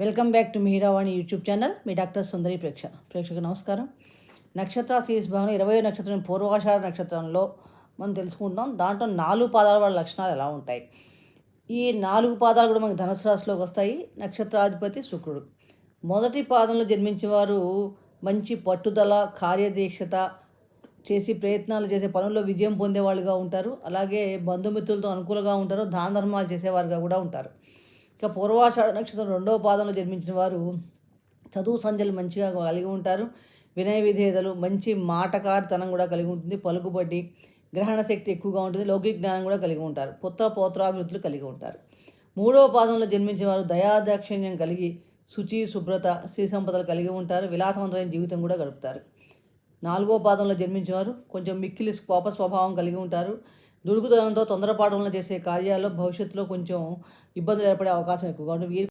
Welcome back to Meeravani YouTube channel. Me doctor Sundari ప్రేక్ష. ప్రేక్షకు నమస్కారం. నక్షత్ర సిరీస్ భాగంలో ఇరవై నక్షత్రం పూర్వాషాఢ నక్షత్రంలో మనం తెలుసుకుంటాం దాంట్లో నాలుగు పాదాల వాళ్ళ లక్షణాలు ఎలా ఉంటాయి? ఈ నాలుగు పాదాలు కూడా మనకి ధనుసు రాశిలోకి వస్తాయి. నక్షత్రాధిపతి శుక్రుడు. మొదటి పాదంలో జన్మించిన వారు మంచి పట్టుదల కార్యదీక్షత చేసి ప్రయత్నాలు చేసే పనుల్లో విజయం పొందేవాళ్ళుగా ఉంటారు. అలాగే బంధుమిత్రులతో అనుకూలంగా ఉంటారు. దాన ధర్మాలు చేసేవారుగా కూడా ఉంటారు. ఇక పూర్వాషాఢ నక్షత్రం రెండవ పాదంలో జన్మించిన వారు చదువు సంధ్యలు మంచిగా కలిగి ఉంటారు. వినయ విధేయతలు మంచి మాటకారితనం కూడా కలిగి ఉంటుంది. పలుకుబడి గ్రహణ శక్తి ఎక్కువగా ఉంటుంది. లౌకిక జ్ఞానం కూడా కలిగి ఉంటారు. కొత్త పోత్రాభివృద్ధులు కలిగి ఉంటారు. మూడవ పాదంలో జన్మించిన వారు దయాదాక్షిణ్యం కలిగి శుచి శుభ్రత శ్రీ సంపదలు కలిగి ఉంటారు. విలాసవంతమైన జీవితం కూడా గడుపుతారు. నాలుగో పాదంలో జన్మించేవారు కొంచెం మిక్కిలి కోప స్వభావం కలిగి ఉంటారు. దుడుకుదనంతో తొందరపాటులను చేసే కార్యాల్లో భవిష్యత్తులో కొంచెం ఇబ్బందులు ఏర్పడే అవకాశం ఎక్కువగా ఉంటుంది. వీరి